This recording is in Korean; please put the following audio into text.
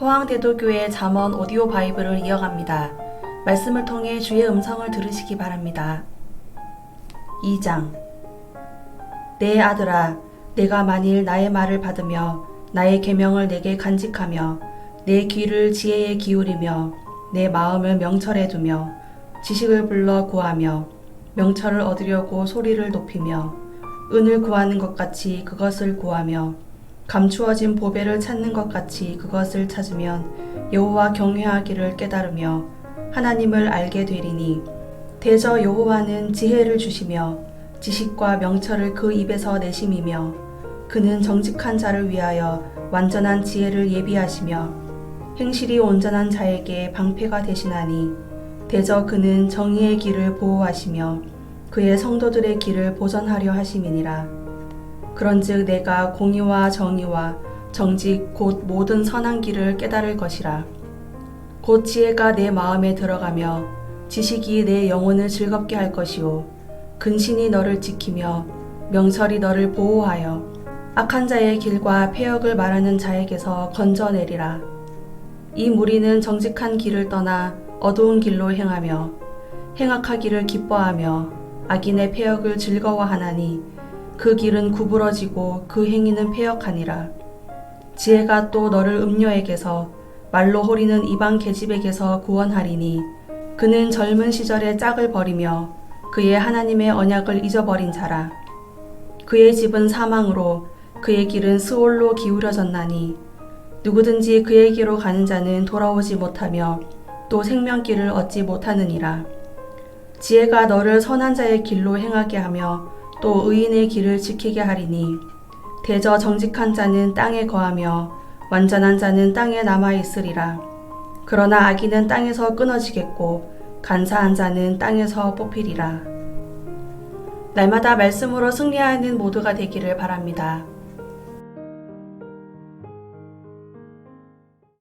포항대도교회 잠언 오디오 바이블을 이어갑니다. 말씀을 통해 주의 음성을 들으시기 바랍니다. 2장 내 아들아 내가 만일 나의 말을 받으며 나의 계명을 내게 간직하며 내 귀를 지혜에 기울이며 내 마음을 명철에 두며 지식을 불러 구하며 명철을 얻으려고 소리를 높이며 은을 구하는 것 같이 그것을 구하며 감추어진 보배를 찾는 것 같이 그것을 찾으면 여호와 경외하기를 깨달으며 하나님을 알게 되리니 대저 여호와는 지혜를 주시며 지식과 명철을 그 입에서 내심이며 그는 정직한 자를 위하여 완전한 지혜를 예비하시며 행실이 온전한 자에게 방패가 되시나니 대저 그는 정의의 길을 보호하시며 그의 성도들의 길을 보전하려 하심이니라 그런즉 내가 공의와 정의와 정직 곧 모든 선한 길을 깨달을 것이라. 곧 지혜가 내 마음에 들어가며 지식이 내 영혼을 즐겁게 할 것이요. 근신이 너를 지키며 명철이 너를 보호하여 악한 자의 길과 폐역을 말하는 자에게서 건져내리라. 이 무리는 정직한 길을 떠나 어두운 길로 행하며 행악하기를 기뻐하며 악인의 폐역을 즐거워하나니 그 길은 구부러지고 그 행위는 폐역하니라. 지혜가 또 너를 음녀에게서 말로 호리는 이방 계집에게서 구원하리니 그는 젊은 시절에 짝을 버리며 그의 하나님의 언약을 잊어버린 자라. 그의 집은 사망으로 그의 길은 스올로 기울여졌나니 누구든지 그에게로 가는 자는 돌아오지 못하며 또 생명길을 얻지 못하느니라. 지혜가 너를 선한 자의 길로 행하게 하며 또 의인의 길을 지키게 하리니 대저 정직한 자는 땅에 거하며 완전한 자는 땅에 남아 있으리라 그러나 악인은 땅에서 끊어지겠고 간사한 자는 땅에서 뽑히리라 날마다 말씀으로 승리하는 모두가 되기를 바랍니다.